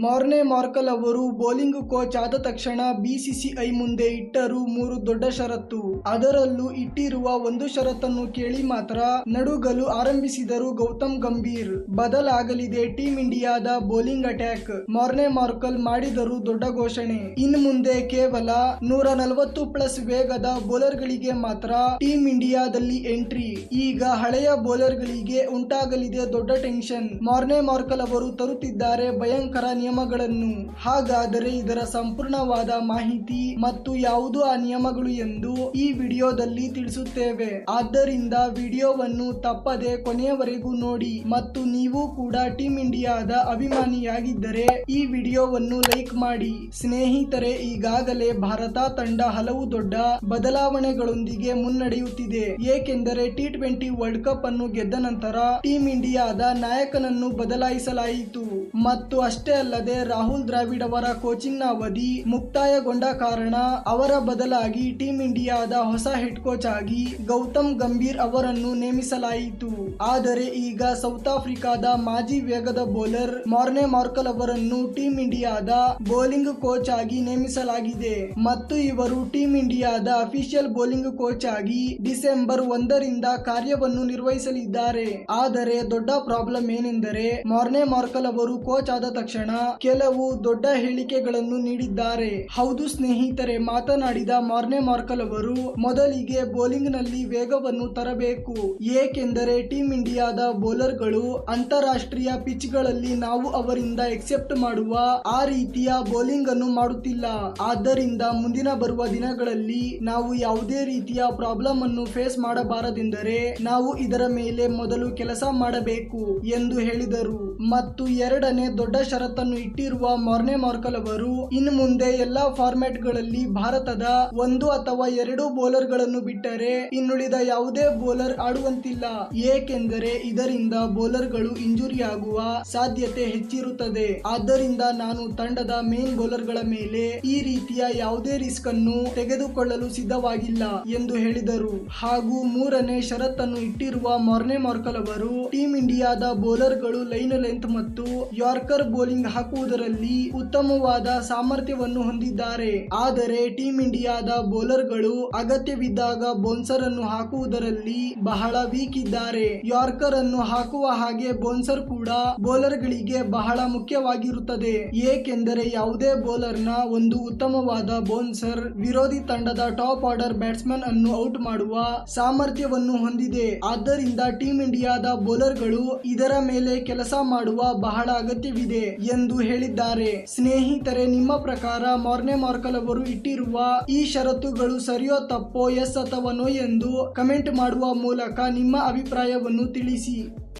ಮಾರ್ನೆ Morkel ಅವರು bowling coach ಆದ ತಕ್ಷಣ ಬಿಸಿಸಿಐ ಮುಂದೆ ಇಟ್ಟರು ಮೂರು ದೊಡ್ಡ ಷರತ್ತು. ಅದರಲ್ಲೂ ಇಟ್ಟಿರುವ ಒಂದು ಷರತ್ತನ್ನು ಕೇಳಿ ಮಾತ್ರ ನಡುಗಲು ಆರಂಭಿಸಿದರು ಗೌತಮ್ ಗಂಭೀರ್. ಬದಲಾಗಲಿದೆ ಟೀಂ ಇಂಡಿಯಾದ ಬೌಲಿಂಗ್ ಅಟ್ಯಾಕ್. ಮಾರ್ನೆ ಮಾರ್ಕಲ್ ಮಾಡಿದರು ದೊಡ್ಡ ಘೋಷಣೆ. ಇನ್ನು ಮುಂದೆ ಕೇವಲ ನೂರ ನಲವತ್ತು ಪ್ಲಸ್ ವೇಗದ ಬೌಲರ್ಗಳಿಗೆ ಮಾತ್ರ ಟೀಂ ಇಂಡಿಯಾದಲ್ಲಿ ಎಂಟ್ರಿ. ಈಗ ಹಳೆಯ ಬೌಲರ್ಗಳಿಗೆ ಉಂಟಾಗಲಿದೆ ದೊಡ್ಡ ಟೆನ್ಷನ್. ಮಾರ್ನೆ ಮಾರ್ಕಲ್ ಅವರು ತರುತ್ತಿದ್ದಾರೆ ಭಯಂಕರ ನಿಯಮಗಳನ್ನು. ಹಾಗಾದರೆ ಇದರ ಸಂಪೂರ್ಣವಾದ ಮಾಹಿತಿ ಮತ್ತು ಯಾವುದು ಆ ನಿಯಮಗಳು ಎಂದು ಈ ವಿಡಿಯೋದಲ್ಲಿ ತಿಳಿಸುತ್ತೇವೆ. ಆದ್ದರಿಂದ ವಿಡಿಯೋವನ್ನು ತಪ್ಪದೆ ಕೊನೆಯವರೆಗೂ ನೋಡಿ ಮತ್ತು ನೀವು ಕೂಡ ಟೀಮ್ ಇಂಡಿಯಾದ ಅಭಿಮಾನಿಯಾಗಿದ್ದರೆ ಈ ವಿಡಿಯೋವನ್ನು ಲೈಕ್ ಮಾಡಿ. ಸ್ನೇಹಿತರೆ, ಈಗಾಗಲೇ ಭಾರತ ತಂಡ ಹಲವು ದೊಡ್ಡ ಬದಲಾವಣೆಗಳೊಂದಿಗೆ ಮುನ್ನಡೆಯುತ್ತಿದೆ. ಏಕೆಂದರೆ ಟಿ ಟ್ವೆಂಟಿ ವರ್ಲ್ಡ್ ಕಪ್ ಅನ್ನು ಗೆದ್ದ ನಂತರ ಟೀಂ ಇಂಡಿಯಾದ ನಾಯಕನನ್ನು ಬದಲಾಯಿಸಲಾಯಿತು. ಮತ್ತು ಅಷ್ಟೇ ಅಲ್ಲದೆ ರಾಹುಲ್ ದ್ರಾವಿಡ್ ಅವರ ಕೋಚಿಂಗ್ನ ಅವಧಿ ಮುಕ್ತಾಯಗೊಂಡ ಕಾರಣ ಅವರ ಬದಲಾಗಿ ಟೀಂ ಇಂಡಿಯಾದ ಹೊಸ ಹೆಡ್ ಕೋಚ್ ಆಗಿ ಗೌತಮ್ ಗಂಭೀರ್ ಅವರನ್ನು ನೇಮಿಸಲಾಯಿತು. ಆದರೆ ಈಗ ಸೌತ್ ಆಫ್ರಿಕಾದ ಮಾಜಿ ವೇಗದ ಬೌಲರ್ ಮಾರ್ನೆ ಮಾರ್ಕಲ್ ಅವರನ್ನು ಟೀಂ ಇಂಡಿಯಾದ ಬೌಲಿಂಗ್ ಕೋಚ್ ಆಗಿ ನೇಮಿಸಲಾಗಿದೆ. ಮತ್ತು ಇವರು ಟೀಂ ಇಂಡಿಯಾದ ಅಫಿಷಿಯಲ್ ಬೌಲಿಂಗ್ ಕೋಚ್ ಆಗಿ ಡಿಸೆಂಬರ್ ಒಂದರಿಂದ ಕಾರ್ಯವನ್ನು ನಿರ್ವಹಿಸಲಿದ್ದಾರೆ. ಆದರೆ ದೊಡ್ಡ ಪ್ರಾಬ್ಲಮ್ ಏನೆಂದರೆ ಮಾರ್ನೆ ಮಾರ್ಕಲ್ ಅವರು ಕೋಚ್ ಆದ ತಕ್ಷಣ ಕೆಲವು ದೊಡ್ಡ ಹೇಳಿಕೆಗಳನ್ನು ನೀಡಿದ್ದಾರೆ. ಹೌದು ಸ್ನೇಹಿತರೆ, ಮಾತನಾಡಿದ ಮಾರ್ನೆ ಮಾರ್ಕಲ್ ಅವರು, ಮೊದಲಿಗೆ ಬೌಲಿಂಗ್ನಲ್ಲಿ ವೇಗವನ್ನು ತರಬೇಕು. ಏಕೆಂದರೆ ಟೀಂ ಇಂಡಿಯಾದ ಬೌಲರ್ಗಳು ಅಂತಾರಾಷ್ಟ್ರೀಯ ಪಿಚ್ಗಳಲ್ಲಿ ನಾವು ಅವರಿಂದ ಎಕ್ಸೆಪ್ಟ್ ಮಾಡುವ ಆ ರೀತಿಯ ಬೌಲಿಂಗ್ ಅನ್ನು ಮಾಡುತ್ತಿಲ್ಲ. ಆದ್ದರಿಂದ ಮುಂದಿನ ಬರುವ ದಿನಗಳಲ್ಲಿ ನಾವು ಯಾವುದೇ ರೀತಿಯ ಪ್ರಾಬ್ಲಮ್ ಅನ್ನು ಫೇಸ್ ಮಾಡಬಾರದೆಂದರೆ ನಾವು ಇದರ ಮೇಲೆ ಮೊದಲು ಕೆಲಸ ಮಾಡಬೇಕು ಎಂದು ಹೇಳಿದರು. ಮತ್ತು ಎರಡನೇ ದೊಡ್ಡ ಷರತ್ತನ್ನು ಇಟ್ಟಿರುವ ಮಾರ್ನೆ ಮಾರ್ಕಲ್ ಅವರು ಇನ್ನು ಮುಂದೆ ಎಲ್ಲಾ ಫಾರ್ಮ್ಯಾಟ್ಗಳಲ್ಲಿ ಭಾರತದ ಒಂದು ಅಥವಾ ಎರಡು ಬೌಲರ್ಗಳನ್ನು ಬಿಟ್ಟರೆ ಇನ್ನುಳಿದ ಯಾವುದೇ ಬೌಲರ್ ಆಡುವಂತಿಲ್ಲ. ಏಕೆಂದರೆ ಇದರಿಂದ ಬೌಲರ್ಗಳು ಇಂಜುರಿ ಆಗುವ ಸಾಧ್ಯತೆ ಹೆಚ್ಚಿರುತ್ತದೆ. ಆದ್ದರಿಂದ ನಾನು ತಂಡದ ಮೇನ್ ಬೌಲರ್ಗಳ ಮೇಲೆ ಈ ರೀತಿಯ ಯಾವುದೇ ರಿಸ್ಕ್ ಅನ್ನು ತೆಗೆದುಕೊಳ್ಳಲು ಸಿದ್ಧವಾಗಿಲ್ಲ ಎಂದು ಹೇಳಿದರು. ಹಾಗೂ ಮೂರನೇ ಷರತ್ತನ್ನು ಇಟ್ಟಿರುವ ಮಾರ್ನೆ ಮಾರ್ಕಲ್ ಅವರು, ಟೀಂ ಇಂಡಿಯಾದ ಬೌಲರ್ಗಳು ಲೈನ್ ಲೆಂತ್ ಮತ್ತು ಯಾರ್ಕರ್ ಬೌಲಿಂಗ್ ಹಾಕುವುದರಲ್ಲಿ ಉತ್ತಮವಾದ ಸಾಮರ್ಥ್ಯವನ್ನು ಹೊಂದಿದ್ದಾರೆ. ಆದರೆ ಟೀಂ ಇಂಡಿಯಾದ ಬೌಲರ್ಗಳು ಅಗತ್ಯವಿದ್ದಾಗ ಬೌನ್ಸರ್ ಅನ್ನು ಹಾಕುವುದರಲ್ಲಿ ಬಹಳ ವೀಕ್ ಇದ್ದಾರೆ ಯಾರ್ಕರ್ ಅನ್ನು ಹಾಕುವ ಹಾಗೆ ಬೌನ್ಸರ್ ಕೂಡ ಬೌಲರ್ ಗಳಿಗೆ ಬಹಳ ಮುಖ್ಯವಾಗಿರುತ್ತದೆ. ಏಕೆಂದರೆ ಯಾವುದೇ ಬೌಲರ್ನ ಒಂದು ಉತ್ತಮವಾದ ಬೌನ್ಸರ್ ವಿರೋಧಿ ತಂಡದ ಟಾಪ್ ಆರ್ಡರ್ ಬ್ಯಾಟ್ಸ್ಮನ್ ಅನ್ನು ಔಟ್ ಮಾಡುವ ಸಾಮರ್ಥ್ಯವನ್ನು ಹೊಂದಿದೆ. ಆದ್ದರಿಂದ ಟೀಂ ಇಂಡಿಯಾದ ಬೌಲರ್ಗಳು ಇದರ ಮೇಲೆ ಕೆಲಸ ಮಾಡುವ ಬಹಳ ಅಗತ್ಯವಿದೆ ಎಂದು ಹೇಳಿದ್ದಾರೆ. ಸ್ನೇಹಿತರೆ, ನಿಮ್ಮ ಪ್ರಕಾರ ಮೊರ್ನೆ ಮಾರ್ಕಲ್ ಅವರು ಇಟ್ಟಿರುವ ಈ ಷರತ್ತುಗಳು ಸರಿಯೋ ತಪ್ಪೋ ಎಸ್ ಅಥವಾ ನೋ ಎಂದು ಕಮೆಂಟ್ ಮಾಡುವ ಮೂಲಕ ನಿಮ್ಮ ಅಭಿಪ್ರಾಯವನ್ನು ತಿಳಿಸಿ.